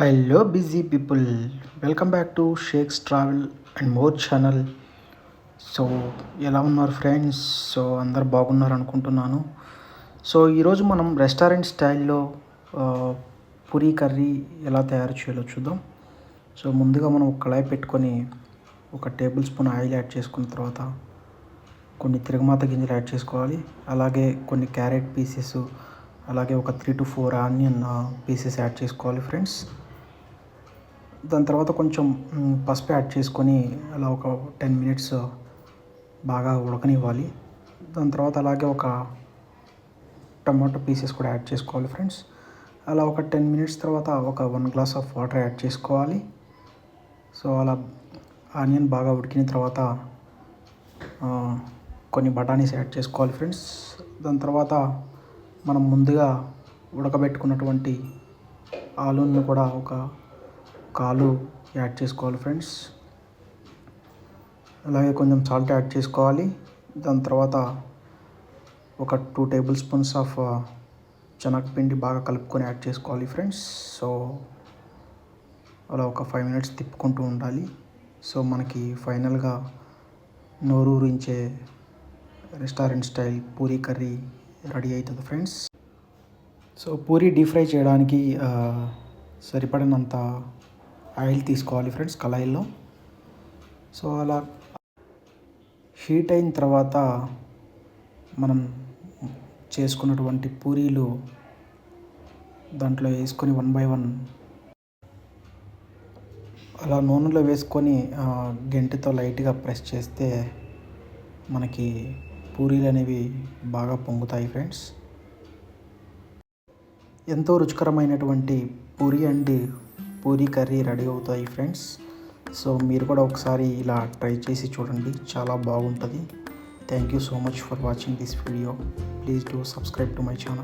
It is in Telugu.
Hello busy people welcome back to shakes travel and more channel so ఎలా ఉన్నారు ఫ్రెండ్స్ సో అందరు బాగున్నారు అనుకుంటున్నాను. సో ఈరోజు మనం రెస్టారెంట్ స్టైల్లో పూరి పూరీ కర్రీ ఎలా తయారు చేయాలో చూద్దాం. సో ముందుగా మనం ఒక కళాయి పెట్టుకొని ఒక టేబుల్ స్పూన్ ఆయిల్ యాడ్ చేసుకున్న తర్వాత కొన్ని తిరగమాత గింజలు యాడ్ చేసుకోవాలి. అలాగే కొన్ని క్యారెట్ పీసెస్ అలాగే ఒక three to four onion pieces add చేసుకోవాలి ఫ్రెండ్స్ దాని తర్వాత కొంచెం పసుపు యాడ్ చేసుకొని అలా ఒక టెన్ మినిట్స్ బాగా ఉడకనివ్వాలి. దాని తర్వాత అలాగే ఒక టమాటో పీసెస్ కూడా యాడ్ చేసుకోవాలి ఫ్రెండ్స్. అలా ఒక టెన్ మినిట్స్ తర్వాత ఒక one glass of water add చేసుకోవాలి. సో అలా ఆనియన్ బాగా ఉడికిన తర్వాత కొన్ని బఠానీస్ యాడ్ చేసుకోవాలి ఫ్రెండ్స్. దాని తర్వాత మనం ముందుగా ఉడకబెట్టుకున్నటువంటి ఆలూని కూడా ఒక కాలు యాడ్ చేసుకోవాలి ఫ్రెండ్స్. అలాగే కొంచెం సాల్ట్ యాడ్ చేసుకోవాలి. దాని తర్వాత ఒక టూ టేబుల్ స్పూన్స్ ఆఫ్ శనగపిండి బాగా కలుపుకొని యాడ్ చేసుకోవాలి ఫ్రెండ్స్. సో అలా ఒక ఫైవ్ మినిట్స్ తిప్పుకుంటూ ఉండాలి. సో మనకి ఫైనల్గా నోరూరించే restaurant style puri curry ready అవుతుంది friends. So puri deep fry చేయడానికి uh, సరిపడినంత ఆయిల్ తీసుకోవాలి ఫ్రెండ్స్ కళాయిలో సో అలా హీట్ అయిన తర్వాత మనం చేసుకున్నటువంటి పూరీలు దాంట్లో వేసుకొని వన్ బై వన్ అలా నూనెలో వేసుకొని గెంటితో లైట్గా ప్రెస్ చేస్తే మనకి పూరీలు అనేవి బాగా పొంగుతాయి ఫ్రెండ్స్. ఎంతో రుచికరమైనటువంటి puri and. Puri curry ready అవుతాయి ఫ్రెండ్స్. సో మీరు కూడా ఒకసారి ఇలా ట్రై చేసి చూడండి. చాలా బాగుంటుంది. Thank you so much for watching this video please do subscribe to my channel